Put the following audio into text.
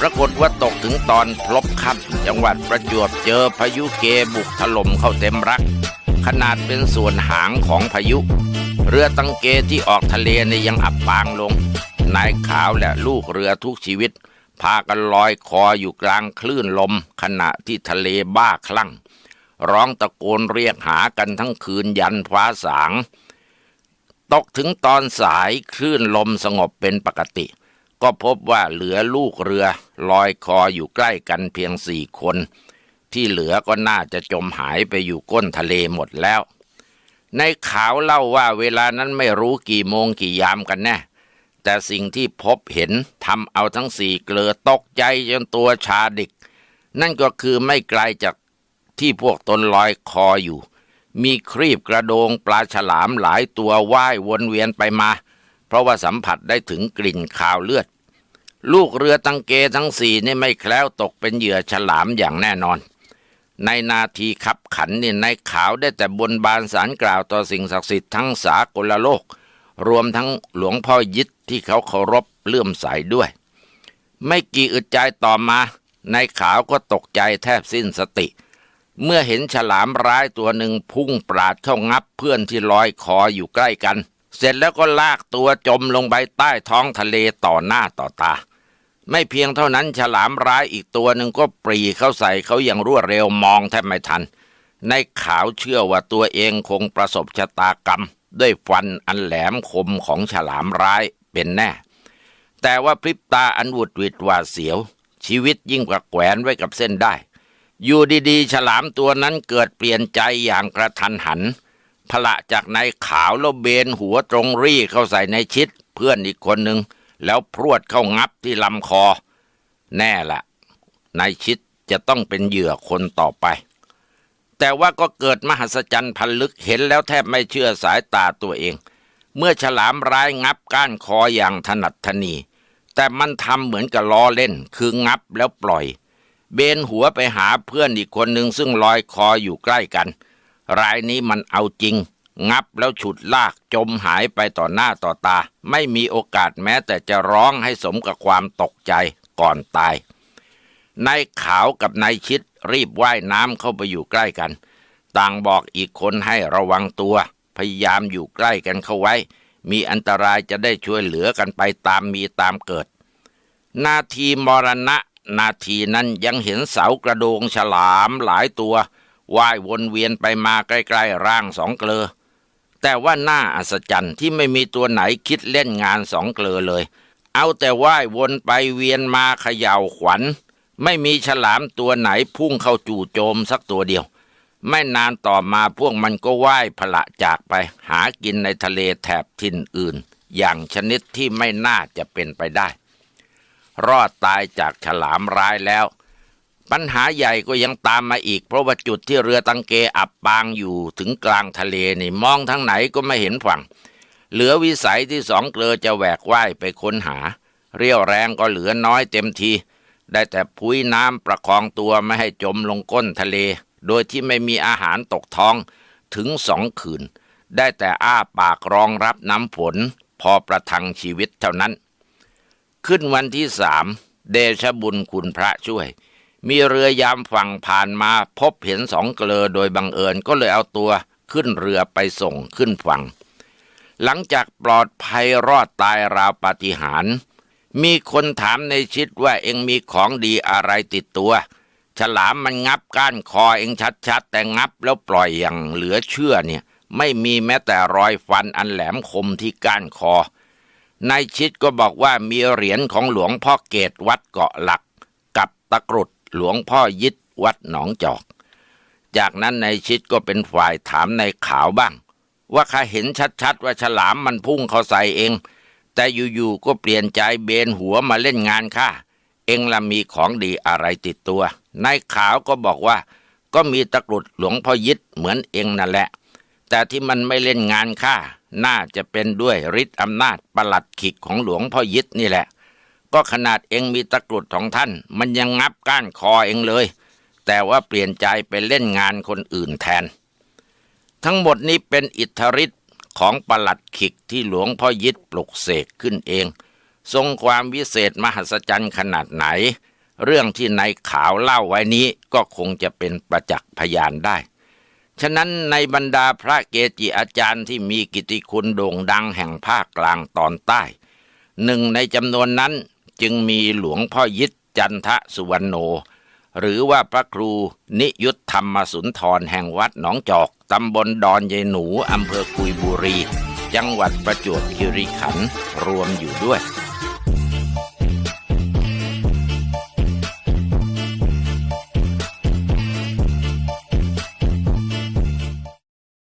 ปรากฏว่าตกถึงตอนพลบค่ำจังหวัดประจวบเจอพายุเกบุกถล่มเข้าเต็มรัก ขนาดเป็นส่วนหางของพายุ เรือตังเกที่ออกทะเลในยังอับปางลง นายขาวและลูกเรือทุกชีวิต พากันลอยคออยู่กลางคลื่นลม ขณะที่ทะเลบ้าคลั่ง ร้องตะโกนเรียกหากันทั้งคืนยันฟ้าสาง ตกถึงตอนสายคลื่นลมสงบเป็นปกติ ก็พบว่าเหลือลูกเรือลอยคออยู่ใกล้กันเพียงสี่คน ที่เหลือก็น่าจะจมหายไปอยู่ก้นทะเลหมดแล้ว ในข่าวเล่าว่าเวลานั้นไม่รู้กี่โมงกี่ยามกันแน่แต่สิ่งที่พบเห็นทำเอาทั้งสี่เกลือตกใจจนตัวชาดิก นั่นก็คือไม่ไกลจากที่พวกตนลอยคออยู่ มีครีบกระโดงปลาฉลามหลายตัวว่ายวนเวียนไปมา ราะว่าสัมผัสได้ถึงกลิ่นคาวเลือด ลูกเรือตังเกทั้งสี่นี่ไม่แคล้วตกเป็นเหยื่อฉลามอย่างแน่นอน ในนาทีขับขันนี่ในขาวได้แต่บนบานสารกล่าวต่อสิ่งศักดิ์สิทธิ์ทั้งสากลโลก รวมทั้งหลวงพ่อยิดที่เขาเคารพเลื่อมใสด้วย ไม่กี่อึดใจต่อมาในขาวก็ตกใจแทบสิ้นสติ เมื่อเห็นฉลามร้ายตัวหนึ่งพุ่งปราดเข้างับเพื่อนที่ลอยคออยู่ใกล้กัน เสร็จแล้วก็ลากตัวจมลงไปใต้ท้องทะเลต่อหน้าต่อตา ไม่เพียงเท่านั้นฉลามร้ายอีกตัวหนึ่งก็ปรีเข้าใส่เขาอย่างรวดเร็วมองแทบไม่ทัน ในขาวเชื่อว่าตัวเองคงประสบชะตากรรม ด้วยฟันอันแหลมคมของฉลามร้ายเป็นแน่ แต่ว่าพริบตาอันวุดวิดหวาเสียว ชีวิตยิ่งกว่าแขวนไว้กับเส้นได้ อยู่ดีๆ ฉลามตัวนั้นเกิดเปลี่ยนใจอย่างกระทันหัน พละจากนายขาวแล้วเบนหัวตรงรี่เข้าใส่ในชิด เพื่อนอีกคนหนึ่งแล้วพรวดเข้างับที่ลำคอ แน่ละนายชิดจะต้องเป็นเหยื่อคนต่อไป แต่ว่าก็เกิดมหัศจรรย์พันลึกเห็นแล้วแทบไม่เชื่อสายตาตัวเอง เมื่อฉลามร้ายงับก้านคออย่างถนัดทนี แต่มันทำเหมือนกับล้อเล่น คืองับแล้วปล่อย เบนหัวไปหาเพื่อนอีกคนหนึ่งซึ่งลอยคออยู่ใกล้กัน รายนี้มันเอาจริง งับแล้วฉุดลากจมหายไปต่อหน้าต่อตา ไม่มีโอกาสแม้แต่จะร้องให้สมกับความตกใจก่อนตายนายขาวกับนายชิดรีบว่ายน้ำเข้าไปอยู่ใกล้กัน ต่างบอกอีกคนให้ระวังตัว พยายามอยู่ใกล้กันเข้าไว้ มีอันตรายจะได้ช่วยเหลือกันไปตามมีตามเกิด นาทีมรณะ นาทีนั้นยังเห็นเสากระโดงฉลามหลายตัว ว่ายวนเวียนไปมาใกล้ๆร่างสองเกลอ แต่ว่าน่าอัศจรรย์ที่ไม่มีตัวไหนคิดเล่นงานสองเกลอเลย เอาแต่ว่ายวนไปเวียนมาเขย่าขวัญ ไม่มีฉลามตัวไหนพุ่งเข้าจู่โจมสักตัวเดียว ไม่นานต่อมาพวกมันก็ว่ายพละจากไป หากินในทะเลแถบทินอื่น อย่างชนิดที่ไม่น่าจะเป็นไปได้ รอดตายจากฉลามร้ายแล้ว ปัญหาใหญ่ก็ยังตามมาอีก เพราะว่าจุดที่เรือตังเกอับปางอยู่ถึงกลางทะเลนี่มองทั้งไหนก็ไม่เห็นฝั่ง เหลือวิสัยที่สองเกลือจะแหวกว่ายไปค้นหา เรี่ยวแรงก็เหลือน้อยเต็มที ได้แต่พุ้ยน้ำประคองตัวไม่ให้จมลงก้นทะเล โดยที่ไม่มีอาหารตกท้องถึงสองคืน ได้แต่อ้าปากรองรับน้ำฝนพอประทังชีวิตเท่านั้น ขึ้นวันที่สามเดชบุญคุณพระช่วย มีเรือยามฝั่งผ่านมาพบเห็นสองเกลอโดยบังเอิญก็เลยเอาตัวขึ้นเรือไปส่งขึ้นฝั่ง หลังจากปลอดภัยรอดตายราวปาฏิหาริย์มีคนถามในชิดว่าเองมีของดีอะไรติดตัว ฉลามมันงับก้านคอเองชัดๆ แต่งับแล้วปล่อยอย่างเหลือเชื่อเนี่ย ไม่มีแม้แต่รอยฟันอันแหลมคมที่ก้านคอนายชิดก็บอกว่ามีเหรียญของหลวงพ่อเกตวัดเกาะหลัก กับตะกรุด หลวงพ่อยิดวัดหนองจอก จากนั้นนายชิดก็เป็นฝ่ายถามนายขาวบ้าง ว่าข้าเห็นชัดๆ ว่าฉลามมันพุ่งเข้าใส่เอง แต่อยู่ๆก็เปลี่ยนใจเบนหัวมาเล่นงานข้าเองละมีของดีอะไรติดตัวนายขาวก็บอกว่า ก็มีตะกรุดหลวงพ่อยิดเหมือนเองนั่นแหละ แต่ที่มันไม่เล่นงานข้าน่าจะเป็นด้วยฤทธิ์อำนาจประหลัดขิกของหลวงพ่อยิดนี่แหละ ก็ขนาดเองมีตะกรุดของท่าน มันยังงับก้านคอเองเลย แต่ว่าเปลี่ยนใจไปเล่นงานคนอื่นแทน ทั้งหมดนี้เป็นอิทธิฤทธิ์ของประหลัดขิกที่หลวงพ่อยิดปลุกเสกขึ้นเอง ทรงความวิเศษมหัศจรรย์ขนาดไหน เรื่องที่นายขาวเล่าไว้นี้ก็คงจะเป็นประจักษ์พยานได้ ฉะนั้นในบรรดาพระเกจิอาจารย์ที่มีกิตติคุณโด่งดังแห่งภาคกลางตอนใต้ หนึ่งในจำนวนนั้น จึงมีหลวงพ่อยิตจันทะสุวรรณโน หรือว่าพระครูนิยุทธธรรมสุนทรแห่งวัดหนองจอก ตำบลดอนยายหนูอำเภอกุยบุรี จังหวัดประจวบคีรีขันธ์รวมอยู่ด้วย